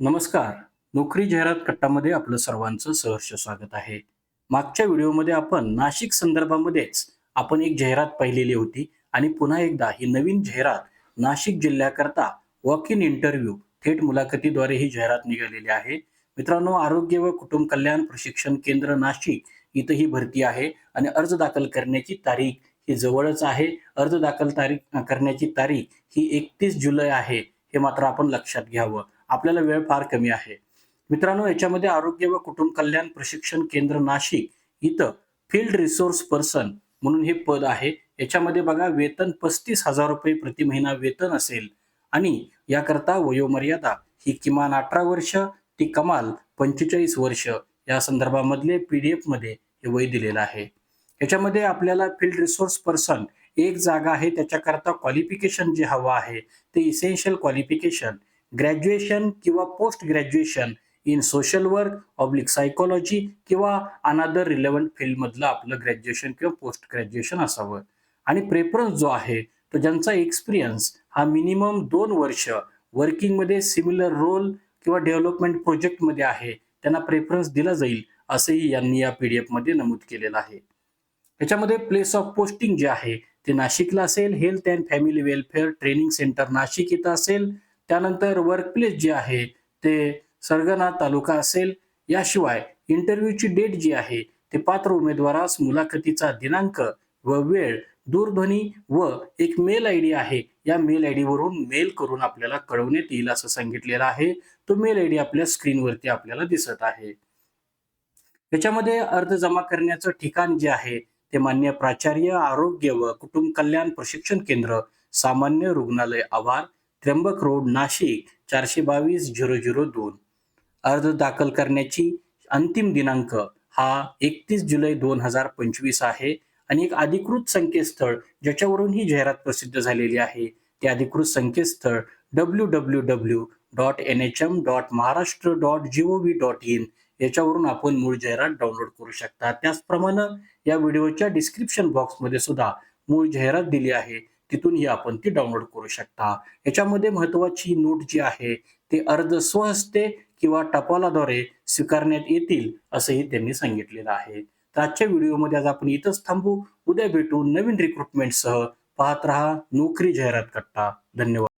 नमस्कार. नोकरी जाहिरात कट्टामध्ये आपलं सर्वांचं सहर्ष स्वागत आहे. मागच्या व्हिडिओमध्ये आपण नाशिक संदर्भामध्येच आपण एक जाहिरात पाहिलेली होती आणि पुन्हा एकदा ही नवीन जाहिरात नाशिक जिल्ह्याकरता वॉक इन इंटरव्ह्यू थेट मुलाखतीद्वारे ही जाहिरात निघालेली आहे. मित्रांनो आरोग्य व कुटुंब कल्याण प्रशिक्षण केंद्र नाशिक इथं ही भरती आहे आणि अर्ज दाखल करण्याची तारीख ही जवळच आहे. अर्ज दाखल तारीख करण्याची तारीख ही एकतीस जुलै आहे हे मात्र आपण लक्षात घ्यावं. आपल्याला वेळ फार कमी आहे. मित्रांनो याच्यामध्ये आरोग्य व कुटुंब कल्याण प्रशिक्षण केंद्र नाशिक इथं फील्ड रिसोर्स पर्सन म्हणून हे पद आहे. याच्यामध्ये बघा वेतन पस्तीस हजार रुपये प्रति महिना वेतन असेल आणि याकरता वयोमर्यादा ही किमान अठरा वर्ष ती कमाल पंचेचाळीस वर्ष या संदर्भामधले पी डी मध्ये हे वय दिलेलं आहे. याच्यामध्ये आपल्याला फील्ड रिसोर्स पर्सन एक जागा आहे त्याच्याकरता क्वालिफिकेशन जे हवं आहे ते इसेन्शियल क्वालिफिकेशन ग्रॅज्युएशन किंवा post graduation in social work oblique psychology किंवा अनादर रिलेव्हंट फील्डमधलं आपलं ग्रॅज्युएशन किंवा पोस्ट ग्रॅज्युएशन असावं. आणि प्रेफरन्स जो आहे तो ज्यांचा एक्सपिरियन्स हा मिनिमम दोन वर्ष वर्किंगमध्ये सिमिलर रोल किंवा डेव्हलपमेंट प्रोजेक्टमध्ये आहे त्यांना प्रेफरन्स दिला जाईल असंही यांनी या पी डी एफमध्ये नमूद केलेलं आहे. याच्यामध्ये प्लेस ऑफ पोस्टिंग जे आहे ते नाशिकला असेल health and family welfare training centre Nashik इथं असेल त्यानंतर वर्क प्लेस जे आहे ते सरगना तालुका असेल. याशिवाय इंटरव्ह्यूची डेट जी आहे ते पात्र उमेदवारास मुलाखतीचा दिनांक व वेळ दूरध्वनी व एक मेल आय डी आहे. या मेल आय वरून मेल करून आपल्याला कळवण्यात येईल असं सांगितलेलं आहे. तो मेल आय डी आपल्या स्क्रीनवरती आपल्याला दिसत आहे. याच्यामध्ये अर्ज जमा करण्याचं ठिकाण जे आहे ते मान्य प्राचार्य आरोग्य व कुटुंब कल्याण प्रशिक्षण केंद्र सामान्य रुग्णालय आवार त्र्यंबक रोड नाशिक चारशे बावीस झिरो झिरो दोन. अर्ज दाखल करण्याची अंतिम दिनांक हा एकतीस जुलै दोन हजार पंचवीस आहे आणि एक अधिकृत संकेतस्थळ ज्याच्यावरून ही जाहिरात प्रसिद्ध झालेली आहे. ते अधिकृत संकेतस्थळ W W W dot N H M dot Maharashtra dot G O V dot in याच्यावरून आपण मूळ जाहिरात डाउनलोड करू शकता. त्याचप्रमाणे या व्हिडिओच्या डिस्क्रिप्शन बॉक्समध्ये सुद्धा मूळ जाहिरात दिली आहे. तिथूनही आपण ती डाउनलोड करू शकता. याच्यामध्ये महत्वाची नोट जी आहे ते अर्ज स्वहस्ते किंवा टपालाद्वारे स्वीकारण्यात येतील असंही त्यांनी सांगितलेलं आहे. तर आजच्या व्हिडिओमध्ये आज आपण इथंच थांबू. उद्या भेटू नवीन रिक्रुटमेंटसह पाहत रहा नोकरी जाहिरात कट्टा धन्यवाद.